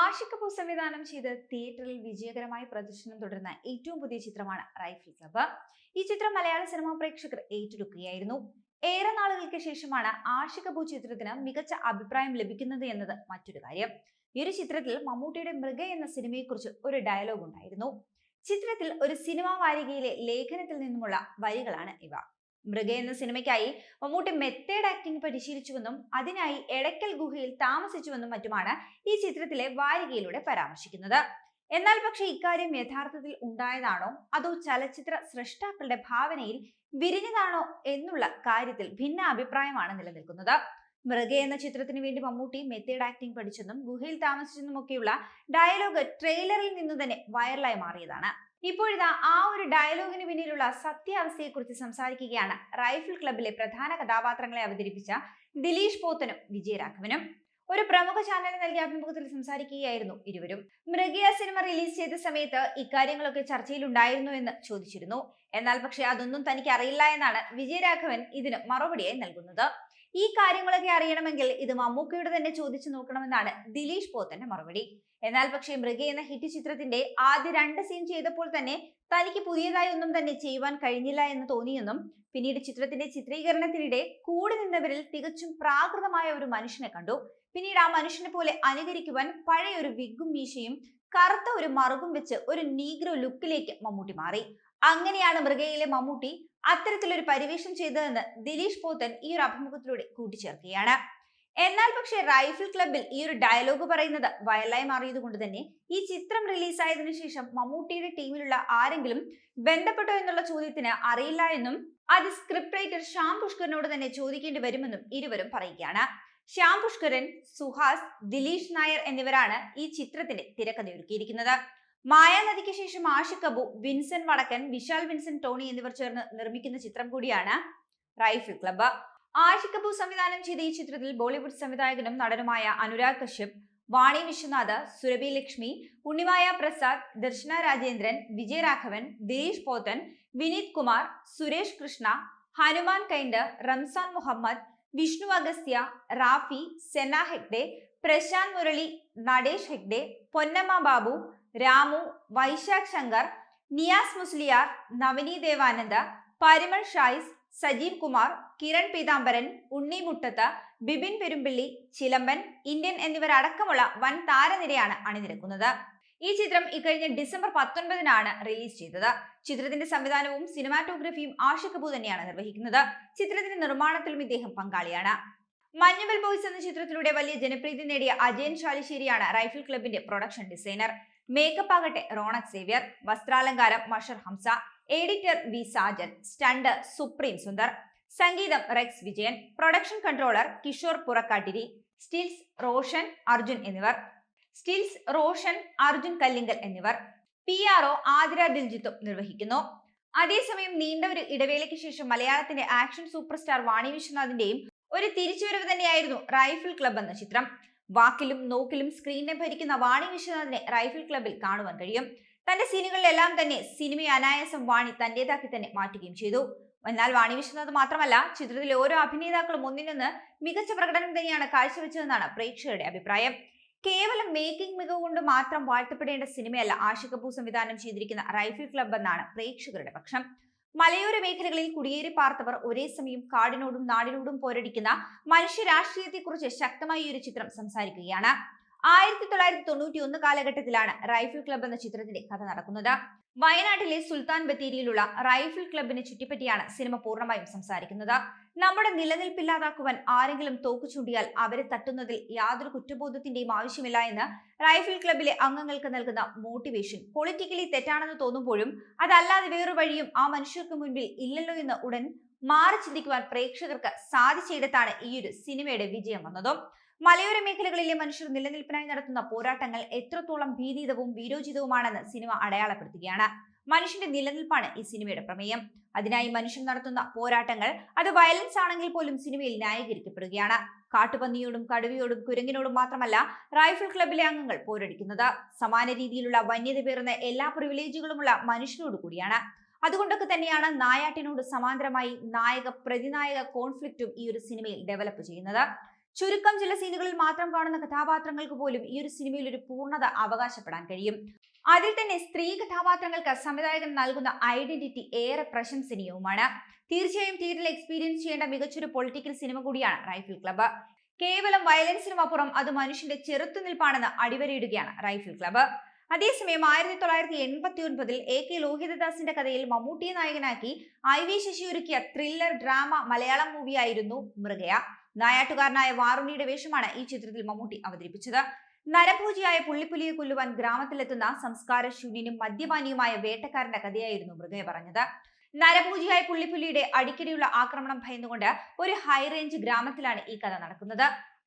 ആഷിഖ് കപൂർ സംവിധാനം ചെയ്ത് തിയേറ്ററിൽ വിജയകരമായി പ്രദർശനം തുടരുന്ന ഏറ്റവും പുതിയ ചിത്രമാണ് റൈഫിൾ ക്ലബ്ബ് ഈ ചിത്രം മലയാള സിനിമാ പ്രേക്ഷകർ ഏറ്റെടുക്കുകയായിരുന്നു. ഏറെ നാളുകൾക്ക് ശേഷമാണ് ആഷിക് കപൂർ ചിത്രത്തിന് മികച്ച അഭിപ്രായം ലഭിക്കുന്നത് എന്നത് മറ്റൊരു കാര്യം. ഈ ഒരു ചിത്രത്തിൽ മമ്മൂട്ടിയുടെ മൃഗ എന്ന സിനിമയെക്കുറിച്ച് ഒരു ഡയലോഗ് ഉണ്ടായിരുന്നു. ചിത്രത്തിൽ ഒരു സിനിമാ വാരികയിലെ ലേഖനത്തിൽ നിന്നുമുള്ള വരികളാണ് ഇവ. മൃഗ എന്ന സിനിമയ്ക്കായി മമ്മൂട്ടി മെത്തേഡ് ആക്ടിംഗ് പരിശീലിച്ചുവെന്നും അതിനായി എടക്കൽ ഗുഹയിൽ താമസിച്ചുവെന്നും മറ്റുമാണ് ഈ ചിത്രത്തിലെ വാരികയിലൂടെ പരാമർശിക്കുന്നത്. എന്നാൽ പക്ഷേ ഇക്കാര്യം യഥാർത്ഥത്തിൽ ഉണ്ടായതാണോ? അതോ ചലച്ചിത്ര സൃഷ്ടാക്കളുടെ ഭാവനയിൽ വിരിഞ്ഞതാണോ എന്നുള്ള കാര്യത്തിൽ ഭിന്ന അഭിപ്രായമാണ് നിലനിൽക്കുന്നത്. മൃഗ എന്ന ചിത്രത്തിന് വേണ്ടി മമ്മൂട്ടി മെത്തേഡ് ആക്ടിംഗ് പഠിച്ചെന്നും ഗുഹയിൽ താമസിച്ചെന്നും ഒക്കെയുള്ള ഡയലോഗ് ട്രെയിലറിൽ നിന്നു തന്നെ വൈറലായി മാറിയതാണ്. ഇപ്പോഴിതാ ആ ഒരു ഡയലോഗിന് പിന്നിലുള്ള സത്യാവസ്ഥയെക്കുറിച്ച് സംസാരിക്കുകയാണ്. റൈഫിൾ ക്ലബിലെ പ്രധാന കഥാപാത്രങ്ങളെ അവതരിപ്പിച്ച ദിലീഷ് പോത്തനും വിജയരാഘവനും ഒരു പ്രമുഖ ചാനലിന് നൽകിയ അഭിമുഖത്തിൽ സംസാരിക്കുകയായിരുന്നു ഇരുവരും. മൃഗിയ സിനിമ റിലീസ് ചെയ്ത സമയത്ത് ഇക്കാര്യങ്ങളൊക്കെ ചർച്ചയിലുണ്ടായിരുന്നു എന്ന് ചോദിച്ചിരുന്നു. എന്നാൽ പക്ഷേ അതൊന്നും തനിക്ക് അറിയില്ല എന്നാണ് വിജയരാഘവൻ ഇതിന് മറുപടിയായി നൽകുന്നത്. ഈ കാര്യങ്ങളൊക്കെ അറിയണമെങ്കിൽ ഇത് മമ്മൂക്കയോട് തന്നെ ചോദിച്ചു നോക്കണമെന്നാണ് ദിലീഷ് പോത്തന്റെ മറുപടി. എന്നാൽ പക്ഷേ മൃഗ എന്ന ഹിറ്റ് ചിത്രത്തിന്റെ ആദ്യ രണ്ട് സീൻ ചെയ്തപ്പോൾ തന്നെ തനിക്ക് പുതിയതായി ഒന്നും തന്നെ ചെയ്യുവാൻ കഴിഞ്ഞില്ല എന്ന് തോന്നിയെന്നും പിന്നീട് ചിത്രത്തിന്റെ ചിത്രീകരണത്തിനിടെ കൂടി നിന്നവരിൽ തികച്ചും പ്രാകൃതമായ ഒരു മനുഷ്യനെ കണ്ടു. പിന്നീട് ആ മനുഷ്യനെ പോലെ അനുകരിക്കുവാൻ പഴയ ഒരു വിഗ്ഗും മീശയും കറുത്ത ഒരു മറുകും വെച്ച് ഒരു നീഗ്രോ ലുക്കിലേക്ക് മമ്മൂട്ടി മാറി. അങ്ങനെയാണ് മൃഗയിലെ മമ്മൂട്ടി അത്തരത്തിലൊരു പരിവേഷം ചെയ്തതെന്ന് ദിലീഷ് പോത്തൻ ഈ ഒരു അഭിമുഖത്തിലൂടെ കൂട്ടിച്ചേർക്കുകയാണ്. എന്നാൽ പക്ഷേ റൈഫിൾ ക്ലബിൽ ഈ ഒരു ഡയലോഗ് പറയുന്നത് വയലായി മാറിയത് കൊണ്ട് തന്നെ ഈ ചിത്രം റിലീസായതിനു ശേഷം മമ്മൂട്ടിയുടെ ടീമിലുള്ള ആരെങ്കിലും ബന്ധപ്പെട്ടോ എന്നുള്ള ചോദ്യത്തിന് അറിയില്ല എന്നും അത് സ്ക്രിപ്റ്റ് റൈറ്റർ ശ്യാം പുഷ്കറിനോട് തന്നെ ചോദിക്കേണ്ടി വരുമെന്നും ഇരുവരും പറയുകയാണ്. ശ്യാം പുഷ്കരൻ സുഹാസ് ദിലീഷ് നായർ എന്നിവരാണ് ഈ ചിത്രത്തിന്റെ തിരക്കഥയൊരുക്കിയിരിക്കുന്നത്. മായാനദിക്ക് ശേഷം ആഷിഖ് അബു വിൻസെന്റ് വടക്കൻ വിശാൽ വിൻസെന്റ് ടോണി എന്നിവർ ചേർന്ന് നിർമ്മിക്കുന്ന ചിത്രം കൂടിയാണ് റൈഫിൾ ക്ലബ്ബ്. ആഷിഖ് അബു സംവിധാനം ചെയ്ത ഈ ചിത്രത്തിൽ ബോളിവുഡ് സംവിധായകനും നടനുമായ അനുരാഗ് കശ്യപ് വാണി വിശ്വനാഥ് സുരഭി ലക്ഷ്മി ഉണ്ണിമായ പ്രസാദ് ദർശന രാജേന്ദ്രൻ വിജയരാഘവൻ ദിലീഷ് പോത്തൻ വിനീത് കുമാർ സുരേഷ് കൃഷ്ണ ഹനുമാൻ കൈൻഡ് റംസാൻ മുഹമ്മദ് വിഷ്ണു അഗസ്ത്യ റാഫി സെന ഹെഗ്ഡെ പ്രശാന്ത് മുരളി നടേഷ് ഹെഗ്ഡെ പൊന്നമ്മ ബാബു രാമു വൈശാഖ് ശങ്കർ നിയാസ് മുസ്ലിയാർ നവനി ദേവാനന്ദ പരിമൾ ഷായിസ് സജീവ് കുമാർ കിരൺ പീതാംബരൻ ഉണ്ണി മുട്ടത്ത് ബിബിൻ പെരുമ്പിള്ളി ചിലമ്പൻ ഇന്ത്യൻ എന്നിവരടക്കമുള്ള വൻ താരനിരയാണ് അണിനിരക്കുന്നത്. ഈ ചിത്രം ഇക്കഴിഞ്ഞ ഡിസംബർ പത്തൊൻപതിനാണ് റിലീസ് ചെയ്തത്. ചിത്രത്തിന്റെ സംവിധാനവും സിനിമാറ്റോഗ്രഫിയും ആഷിക് കപൂർ തന്നെയാണ് നിർവഹിക്കുന്നത്. ചിത്രത്തിന്റെ നിർമ്മാണത്തിലും ഇദ്ദേഹം പങ്കാളിയാണ്. മഞ്ഞുവൽ ബോയ്സ് എന്ന ചിത്രത്തിലൂടെ വലിയ ജനപ്രീതി നേടിയ അജയൻ ശാലിശ്ശേരിയാണ് റൈഫിൾ ക്ലബിന്റെ പ്രൊഡക്ഷൻ ഡിസൈനർ. മേക്കപ്പ് ആകട്ടെ Ronak Xavier വസ്ത്രാലങ്കാരം Mashar Hamza editor V Sajan stunt Supreme Sundar സംഗീതം Rex Vijayan production controller Kishore Purakkattiri stills Roshan Arjun എന്നിവർ. സ്റ്റിൽസ് റോഷൻ അർജുൻ കല്ലിങ്കൽ എന്നിവർ. പി ആർ ഒ ആതിര ദിൽജിത്തും നിർവഹിക്കുന്നു. അതേസമയം നീണ്ട ഒരു ഇടവേളയ്ക്ക് ശേഷം മലയാളത്തിന്റെ ആക്ഷൻ സൂപ്പർ സ്റ്റാർ വാണി വിശ്വനാഥിന്റെയും ഒരു തിരിച്ചുവരവ് തന്നെയായിരുന്നു റൈഫിൾ ക്ലബ് എന്ന ചിത്രം. വാക്കിലും നോക്കിലും സ്ക്രീനിനെ ഭരിക്കുന്ന വാണി വിശ്വനാഥിനെ റൈഫിൾ ക്ലബിൽ കാണുവാൻ കഴിയും. തന്റെ സീനുകളിലെല്ലാം തന്നെ സിനിമയെ അനായാസം വാണി തന്റേതാക്കി തന്നെ മാറ്റുകയും ചെയ്തു. എന്നാൽ വാണി വിശ്വനാഥ് മാത്രമല്ല ചിത്രത്തിലെ ഓരോ അഭിനേതാക്കളും ഒന്നിനൊന്ന് മികച്ച പ്രകടനം തന്നെയാണ് കാഴ്ചവെച്ചതെന്നാണ് പ്രേക്ഷകരുടെ അഭിപ്രായം. കേവലം മേക്കിംഗ് മികവ് കൊണ്ട് മാത്രം വാഴ്ത്തപ്പെടേണ്ട സിനിമയല്ല ആഷിഖ് കപൂർ സംവിധാനം ചെയ്തിരിക്കുന്ന റൈഫിൾ ക്ലബ് എന്നാണ് പ്രേക്ഷകരുടെ പക്ഷം. മലയോര മേഖലകളിൽ കുടിയേറി പാർത്തവർ ഒരേ സമയം കാടിനോടും നാടിനോടും പോരടിക്കുന്ന മനുഷ്യ ശക്തമായി ഒരു ചിത്രം സംസാരിക്കുകയാണ്. ആയിരത്തി തൊള്ളായിരത്തി തൊണ്ണൂറ്റി ഒന്ന് കാലഘട്ടത്തിലാണ് റൈഫിൾ ക്ലബ് എന്ന ചിത്രത്തിന്റെ കഥ നടക്കുന്നത്. വയനാട്ടിലെ സുൽത്താൻ ബത്തേരിയിലുള്ള റൈഫിൾ ക്ലബിനെ ചുറ്റിപ്പറ്റിയാണ് സിനിമ പൂർണമായും സംസാരിക്കുന്നത്. നമ്മുടെ നിലനിൽപ്പില്ലാതാക്കുവാൻ ആരെങ്കിലും തോക്കു ചൂണ്ടിയാൽ അവരെ തട്ടുന്നതിൽ യാതൊരു കുറ്റബോധത്തിന്റെയും ആവശ്യമില്ല എന്ന് റൈഫിൾ ക്ലബിലെ അംഗങ്ങൾക്ക് നൽകുന്ന മോട്ടിവേഷൻ. പൊളിറ്റിക്കലി തെറ്റാണെന്ന് തോന്നുമ്പോഴും അതല്ലാതെ വേറൊരു വഴിയും ആ മനുഷ്യർക്ക് മുൻപിൽ ഇല്ലല്ലോ എന്ന് ഉടൻ മാറി ചിന്തിക്കുവാൻ പ്രേക്ഷകർക്ക് സാധിച്ചിടത്താണ് ഈയൊരു സിനിമയുടെ വിജയം വന്നതും. മലയോര മേഖലകളിലെ മനുഷ്യർ നിലനിൽപ്പിനായി നടത്തുന്ന പോരാട്ടങ്ങൾ എത്രത്തോളം ഭീതിതവും വീരോചിതവുമാണെന്ന് സിനിമ അടയാളപ്പെടുത്തുകയാണ്. മനുഷ്യന്റെ നിലനിൽപ്പാണ് ഈ സിനിമയുടെ പ്രമേയം. അതിനായി മനുഷ്യൻ നടത്തുന്ന പോരാട്ടങ്ങൾ അത് വയലൻസ് ആണെങ്കിൽ പോലും സിനിമയിൽ ന്യായീകരിക്കപ്പെടുകയാണ്. കാട്ടുപന്നിയോടും കടുവയോടും കുരങ്ങിനോടും മാത്രമല്ല റൈഫിൾ ക്ലബിലെ അംഗങ്ങൾ പോരടിക്കുന്നത്. സമാന രീതിയിലുള്ള വന്യത പേർന്ന എല്ലാ പ്രിവിലേജുകളുമുള്ള മനുഷ്യനോട് കൂടിയാണ്. അതുകൊണ്ടൊക്കെ തന്നെയാണ് നായാട്ടിനോട് സമാന്തരമായി നായക പ്രതിനായക കോൺഫ്ലിക്റ്റും ഈ ഒരു സിനിമയിൽ ഡെവലപ്പ് ചെയ്യുന്നത്. ചുരുക്കം ചില സീനുകളിൽ മാത്രം കാണുന്ന കഥാപാത്രങ്ങൾക്ക് പോലും ഈ ഒരു സിനിമയിൽ ഒരു പൂർണത അവകാശപ്പെടാൻ കഴിയും. അതിൽ തന്നെ സ്ത്രീ കഥാപാത്രങ്ങൾക്ക് സംവിധായകൻ നൽകുന്ന ഐഡന്റിറ്റി ഏറെ പ്രശംസനീയവുമാണ്. തീർച്ചയായും തിയേറ്ററിൽ എക്സ്പീരിയൻസ് ചെയ്യേണ്ട മികച്ചൊരു പൊളിറ്റിക്കൽ സിനിമ കൂടിയാണ് റൈഫിൾ ക്ലബ്ബ് കേവലം വയലൻസിനുമപ്പുറം അത് മനുഷ്യന്റെ ചെറുത്തുനിൽപ്പാണെന്ന് അടിവരയിടുകയാണ് റൈഫിൾ ക്ലബ്ബ് അതേസമയം ആയിരത്തി തൊള്ളായിരത്തി എൺപത്തി ഒൻപതിൽ എ കെ ലോഹിതദാസിന്റെ കഥയിൽ മമ്മൂട്ടിയെ നായകനാക്കി ഐ വി ശശി ഒരുക്കിയ ത്രില്ലർ ഡ്രാമ മലയാളം മൂവിയായിരുന്നു മൃഗയ. നായാട്ടുകാരനായ വാറുണിയുടെ വേഷമാണ് ഈ ചിത്രത്തിൽ മമ്മൂട്ടി അവതരിപ്പിച്ചത്. നരഭോജിയായ പുള്ളിപ്പുലിയെ കൊല്ലുവാൻ ഗ്രാമത്തിലെത്തുന്ന സംസ്കാര ശൂന്യനും മദ്യപാനിയുമായ വേട്ടക്കാരന്റെ കഥയായിരുന്നു മൃഗയ പറഞ്ഞത്. നരഭൂജിയായ പുള്ളിപ്പുലിയുടെ അടിക്കടിയുള്ള ആക്രമണം ഭയന്നുകൊണ്ട് ഒരു ഹൈറേഞ്ച് ഗ്രാമത്തിലാണ് ഈ കഥ നടക്കുന്നത്.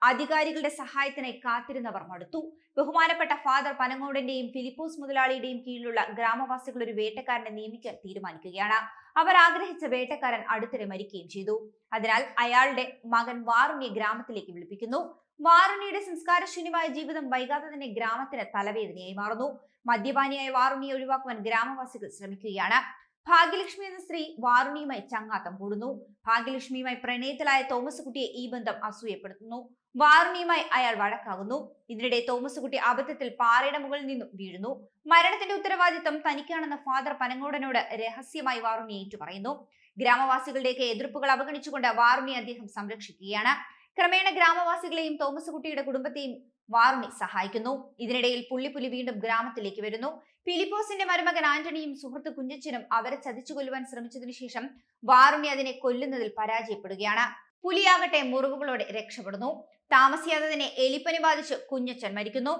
അധികാരികളുടെ സഹായത്തിനെ കാത്തിരുന്നവർ മടുത്തു. ബഹുമാനപ്പെട്ട ഫാദർ പനങ്ങോടിന്റെയും ഫിലിപ്പോസ് മുതലാളിയുടെയും കീഴിലുള്ള ഗ്രാമവാസികൾ ഒരു വേട്ടക്കാരനെ നിയമിക്കാൻ തീരുമാനിക്കുകയാണ്. അവർ ആഗ്രഹിച്ച വേട്ടക്കാരൻ അടുത്തിടെ മരിക്കുകയും ചെയ്തു. അതിനാൽ അയാളുടെ മകൻ വാറുണിയെ ഗ്രാമത്തിലേക്ക് വിളിപ്പിക്കുന്നു. വാറുണിയുടെ സംസ്കാരശൂന്യമായ ജീവിതം വൈകാതെ തന്നെ ഗ്രാമത്തിന് തലവേദനയായി മാറുന്നു. മദ്യപാനിയായ വാറുണിയെ ഒഴിവാക്കുവാൻ ഗ്രാമവാസികൾ ശ്രമിക്കുകയാണ്. ഭാഗ്യലക്ഷ്മി എന്ന സ്ത്രീ വാറുണിയുമായി ചങ്ങാത്തം കൂടുന്നു. ഭാഗ്യലക്ഷ്മിയുമായി പ്രണയത്തിലായ തോമസ് കുട്ടിയെ ഈ ബന്ധം അസൂയപ്പെടുത്തുന്നു. വാറുണിയുമായി അയാൾ വഴക്കാകുന്നു. ഇതിനിടെ തോമസ് കുട്ടി അബദ്ധത്തിൽ പാറയുടെ മുകളിൽ നിന്നും വീഴുന്നു. മരണത്തിന്റെ ഉത്തരവാദിത്തം തനിക്കാണെന്ന ഫാദർ പനങ്ങോടനോട് രഹസ്യമായി വാറുണി ഏറ്റുപറയുന്നു. ഗ്രാമവാസികളുടെയൊക്കെ എതിർപ്പുകൾ അവഗണിച്ചുകൊണ്ട് വാറുണി അദ്ദേഹം സംരക്ഷിക്കുകയാണ്. ക്രമേണ ഗ്രാമവാസികളെയും തോമസ് കുട്ടിയുടെ കുടുംബത്തെയും വാറുണി സഹായിക്കുന്നു. ഇതിനിടയിൽ പുള്ളിപ്പുലി വീണ്ടും ഗ്രാമത്തിലേക്ക് വരുന്നു. ഫിലിപ്പോസിന്റെ മരുമകൻ ആന്റണിയും സുഹൃത്ത് കുഞ്ഞച്ചനും അവരെ ചതിച്ചു കൊല്ലുവാൻ ശ്രമിച്ചതിനു ശേഷം വാറുണി അതിനെ കൊല്ലുന്നതിൽ പരാജയപ്പെടുകയാണ്. പുലിയാകട്ടെ മുറിവുകളോടെ രക്ഷപ്പെടുന്നു. താമസിയാതെ തന്നെ എലിപ്പനി ബാധിച്ച് കുഞ്ഞച്ചൻ മരിക്കുന്നു.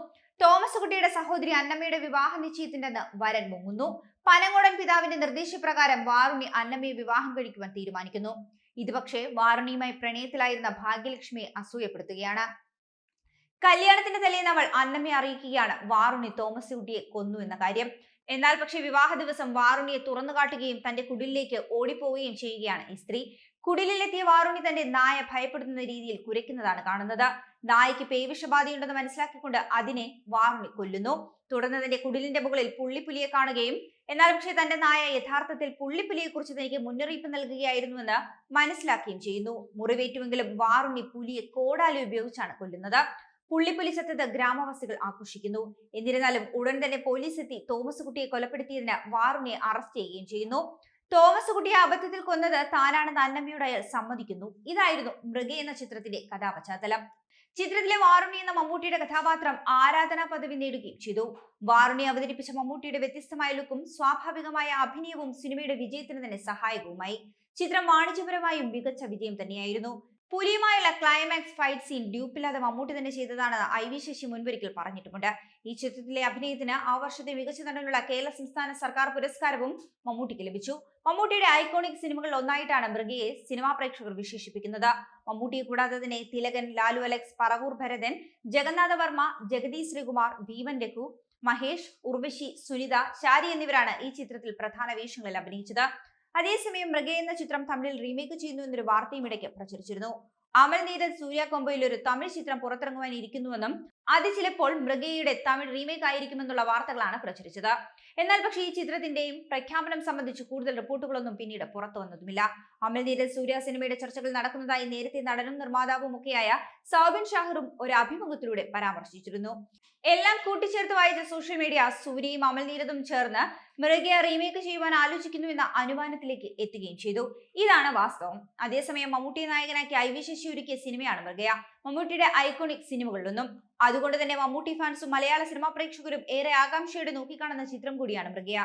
തോമസ് കുട്ടിയുടെ സഹോദരി അന്നമ്മയുടെ വിവാഹ നിശ്ചയത്തിന്റെ അന്ന് വരൻ മുങ്ങുന്നു. പനങ്ങോടൻ പിതാവിന്റെ നിർദ്ദേശപ്രകാരം വാറുണി അന്നമ്മയെ വിവാഹം കഴിക്കുവാൻ തീരുമാനിക്കുന്നു. ഇത് പക്ഷേ വാറുണിയുമായി പ്രണയത്തിലായിരുന്ന ഭാഗ്യലക്ഷ്മിയെ അസൂയപ്പെടുത്തുകയാണ്. കല്യാണത്തിന്റെ തലേന്ന് അവൾ അന്നമ്മയെ അറിയിക്കുകയാണ്. വാറുണി തോമസ് കുട്ടിയെ കൊന്നു എന്ന കാര്യം. എന്നാൽ പക്ഷേ വിവാഹ ദിവസം വാറുണിയെ തുറന്നു കാട്ടുകയും തന്റെ കുടിലേക്ക് ഓടിപ്പോവുകയും ചെയ്യുകയാണ് ഈ സ്ത്രീ. കുടിലിലെത്തിയ വാറുണി തന്റെ നായ ഭയപ്പെടുത്തുന്ന രീതിയിൽ കുരയ്ക്കുന്നതാണ് കാണുന്നത്. നായയ്ക്ക് പേവിഷബാധയുണ്ടെന്ന് മനസ്സിലാക്കിക്കൊണ്ട് അതിനെ വാറുണി കൊല്ലുന്നു. തുടർന്ന് തന്റെ കുടിലിന്റെ മുകളിൽ പുള്ളിപ്പുലിയെ കാണുകയും എന്നാൽ പക്ഷേ തന്റെ നായ യഥാർത്ഥത്തിൽ പുള്ളിപ്പുലിയെ കുറിച്ച് തനിക്ക് മുന്നറിയിപ്പ് നൽകുകയായിരുന്നുവെന്ന് മനസ്സിലാക്കുകയും ചെയ്യുന്നു. മുറിവേറ്റുമെങ്കിലും വാറുണി പുലിയെ കോടാലി ഉപയോഗിച്ചാണ് കൊല്ലുന്നത്. പുള്ളിപ്പുലി ചത്തത് ഗ്രാമവാസികൾ ആഘോഷിക്കുന്നു. എന്നിരുന്നാലും ഉടൻ തന്നെ പോലീസ് എത്തി തോമസ് കുട്ടിയെ കൊലപ്പെടുത്തിയതിന് വാറുണിയെ അറസ്റ്റ് ചെയ്യുകയും ചെയ്യുന്നു. തോമസ് കുട്ടിയെ അബദ്ധത്തിൽ കൊന്നത് താനാണെന്ന് അന്നമ്മയോട് അയാൾ സമ്മതിക്കുന്നു. ഇതായിരുന്നു മൃഗ എന്ന ചിത്രത്തിലെ കഥാപശ്ചാത്തലം. ചിത്രത്തിലെ വാറുണി എന്ന മമ്മൂട്ടിയുടെ കഥാപാത്രം ആരാധനാ പദവി നേടുകയും ചെയ്തു. വാറുണി അവതരിപ്പിച്ച മമ്മൂട്ടിയുടെ വ്യത്യസ്തമായ ലുക്കും സ്വാഭാവികമായ അഭിനയവും സിനിമയുടെ വിജയത്തിന് തന്നെ സഹായകവുമായി. ചിത്രം വാണിജ്യപരമായും മികച്ച വിജയം തന്നെയായിരുന്നു. പുലിയുമായുള്ള ക്ലൈമാക്സ് ഫൈറ്റ് സീൻ ഡ്യൂപ്പില്ലാതെ മമ്മൂട്ടി തന്നെ ചെയ്തതാണ് ഐ വി ശശി മുൻപൊരിക്കൽ പറഞ്ഞിട്ടുമുണ്ട്. ഈ ചിത്രത്തിലെ അഭിനയത്തിന് ആ വർഷത്തെ മികച്ച നടനുള്ള കേരള സംസ്ഥാന സർക്കാർ പുരസ്കാരവും മമ്മൂട്ടിക്ക് ലഭിച്ചു. മമ്മൂട്ടിയുടെ ഐക്കോണിക് സിനിമകളിൽ ഒന്നായിട്ടാണ് മൃഗയെ സിനിമാ പ്രേക്ഷകർ വിശേഷിപ്പിക്കുന്നത്. മമ്മൂട്ടിയെ കൂടാതെ തന്നെ തിലകൻ ലാലു അലക്സ് പറവൂർ ഭരതൻ ജഗന്നാഥ വർമ്മ ജഗതി ശ്രീകുമാർ ഭീമൻ രഘു മഹേഷ് ഉർവശി സുനിത ശാരി എന്നിവരാണ് ഈ ചിത്രത്തിൽ പ്രധാന വേഷങ്ങളിൽ അഭിനയിച്ചത്. അതേസമയം മൃഗ എന്ന ചിത്രം തമിഴിൽ റീമേക്ക് ചെയ്യുന്നു എന്നൊരു വാർത്തയും ഇടയ്ക്ക് പ്രചരിച്ചിരുന്നു. അമൽ നീരജ് സൂര്യ കൊമ്പയിൽ ഒരു തമിഴ് ചിത്രം പുറത്തിറങ്ങുവാൻ ഇരിക്കുന്നുവെന്നും അത് ചിലപ്പോൾ മൃഗയുടെ തമിഴ് റീമേക്ക് ആയിരിക്കുമെന്നുള്ള വാർത്തകളാണ് പ്രചരിച്ചത്. എന്നാൽ പക്ഷേ ഈ ചിത്രത്തിന്റെയും പ്രഖ്യാപനം സംബന്ധിച്ച് കൂടുതൽ റിപ്പോർട്ടുകളൊന്നും പിന്നീട് പുറത്തു വന്നതുമില്ല. അമൽ നീരജ് സൂര്യ സിനിമയുടെ ചർച്ചകൾ നടക്കുന്നതായി നേരത്തെ നടനും നിർമ്മാതാവും ഒക്കെയായ സൗബിൻ ഷാഹറും ഒരു അഭിമുഖത്തിലൂടെ പരാമർശിച്ചിരുന്നു. എല്ലാം കൂട്ടിച്ചേർത്ത് വായിച്ച സോഷ്യൽ മീഡിയ സൂര്യയും അമൽ നീരദും ചേർന്ന് മൃഗയെ റീമേക്ക് ചെയ്യുവാൻ ആലോചിക്കുന്നു എന്ന അനുമാനത്തിലേക്ക് എത്തുകയും ചെയ്തു. ഇതാണ് വാസ്തവം. അതേസമയം മമ്മൂട്ടിയെ നായകനാക്കി ഐ വി ശശി ഒരുക്കിയ സിനിമയാണ് മൃഗയ. മമ്മൂട്ടിയുടെ ഐക്കോണിക് സിനിമകളിലൊന്നും അതുകൊണ്ട് തന്നെ മമ്മൂട്ടി ഫാൻസും മലയാള സിനിമാ പ്രേക്ഷകരും ഏറെ ആകാംക്ഷയോടെ നോക്കിക്കാണുന്ന ചിത്രം കൂടിയാണ് മൃഗയ.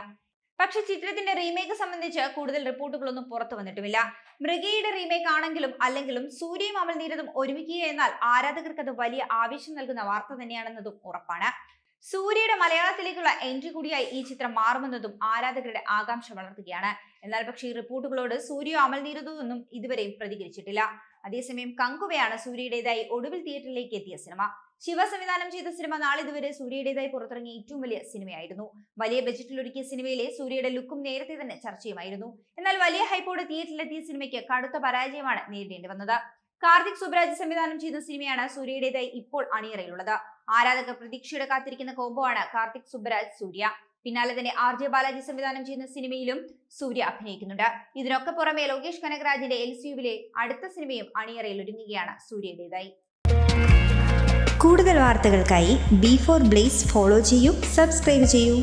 പക്ഷെ ചിത്രത്തിന്റെ റീമേക്ക് സംബന്ധിച്ച് കൂടുതൽ റിപ്പോർട്ടുകളൊന്നും പുറത്തു വന്നിട്ടുമില്ല. മൃഗയുടെ റീമേക്ക് ആണെങ്കിലും അല്ലെങ്കിലും സൂര്യയും അമൽനീരതും ഒരുമിക്കുക എന്നാൽ ആരാധകർക്ക് അത് വലിയ ആവേശം നൽകുന്ന വാർത്ത തന്നെയാണെന്നതും ഉറപ്പാണ്. സൂര്യയുടെ മലയാളത്തിലേക്കുള്ള എൻട്രി കൂടിയായി ഈ ചിത്രം മാറുമെന്നതും ആരാധകരുടെ ആകാംക്ഷ വളർത്തുകയാണ്. എന്നാൽ പക്ഷേ ഈ റിപ്പോർട്ടുകളോട് സൂര്യ അമൽനീരതൊന്നും ഇതുവരെയും പ്രതികരിച്ചിട്ടില്ല. അതേസമയം കങ്കുവയാണ് സൂര്യയുടേതായി ഒടുവിൽ തിയേറ്ററിലേക്ക് എത്തിയ സിനിമ. ശിവ സംവിധാനം ചെയ്ത സിനിമ നാളിതുവരെ സൂര്യയുടേതായി പുറത്തിറങ്ങിയ ഏറ്റവും വലിയ സിനിമയായിരുന്നു. വലിയ ബജറ്റിൽ ഒരുക്കിയ സിനിമയിലെ സൂര്യയുടെ ലുക്കും നേരത്തെ തന്നെ ചർച്ചയുമായിരുന്നു. എന്നാൽ വലിയ ഹൈപ്പോടെ തിയേറ്ററിലെത്തിയ സിനിമയ്ക്ക് കടുത്ത പരാജയമാണ് നേരിടേണ്ടി വന്നത്. കാർത്തിക് സുബ്രാജ് സംവിധാനം ചെയ്യുന്ന സിനിമയാണ് സൂര്യയുടേതായി ഇപ്പോൾ അണിയറയിലുള്ളത്. ആരാധകർ പ്രതീക്ഷയുടെ കാത്തിരിക്കുന്ന കോംബോ ആണ് കാർത്തിക് സുബ്രാജ് സൂര്യ. പിന്നാലെ തന്നെ ആർ ജെ ബാലാജി സംവിധാനം ചെയ്യുന്ന സിനിമയിലും സൂര്യ അഭിനയിക്കുന്നുണ്ട്. ഇതിനൊക്കെ പുറമെ ലോകേഷ് കനകരാജിന്റെ എൽ സിയുവിലെ അടുത്ത സിനിമയും അണിയറയിൽ ഒരുങ്ങുകയാണ് സൂര്യയുടേതായി. കൂടുതൽ വാർത്തകൾക്കായി ബി ഫോർ ബ്ലേസ് ഫോളോ ചെയ്യൂ സബ്സ്ക്രൈബ് ചെയ്യൂ.